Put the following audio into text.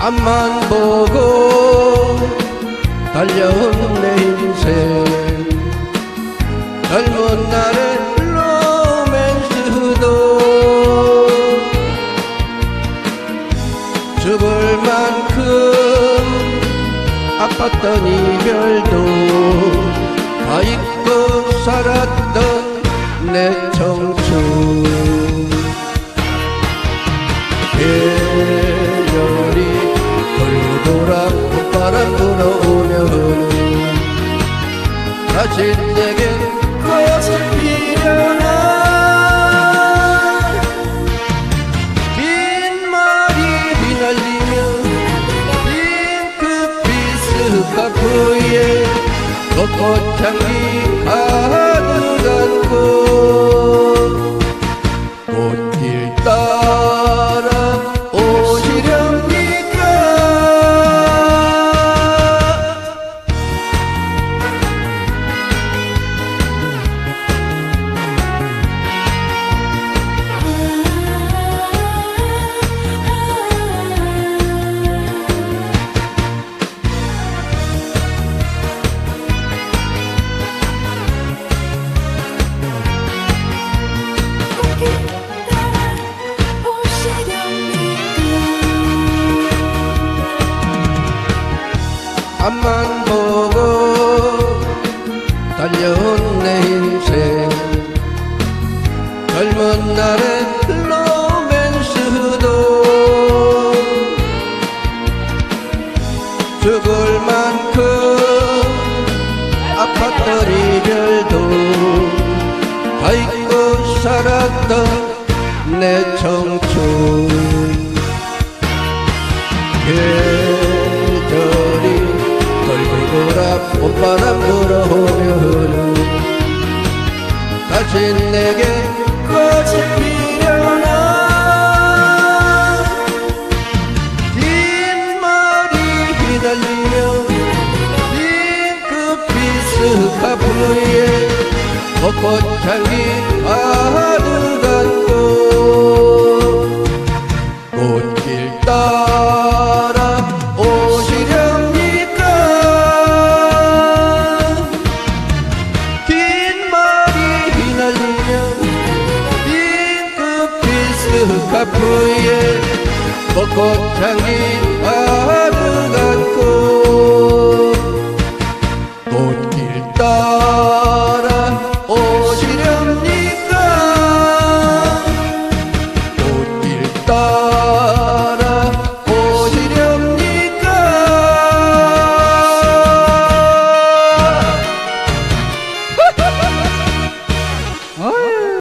앞만 보고 달려온 내 인생. 젊은 날의 로맨스도 죽을 만큼 아팠던 이별도 다시 내게 꽃을 피려나. 긴 머리 휘날리며 핑크빛 스카프에 벚꽃향기 가 앞만 보고 달려온 내 인생. 젊은 날의 로맨스도 죽을 만큼 아팠던 이별도 다 잊고 살았던 내 청춘 다시 내게 꽃이 피려나? 긴 머리 휘날리며 핑크빛 스카프에 벚꽃 향기 가 핑크빛 스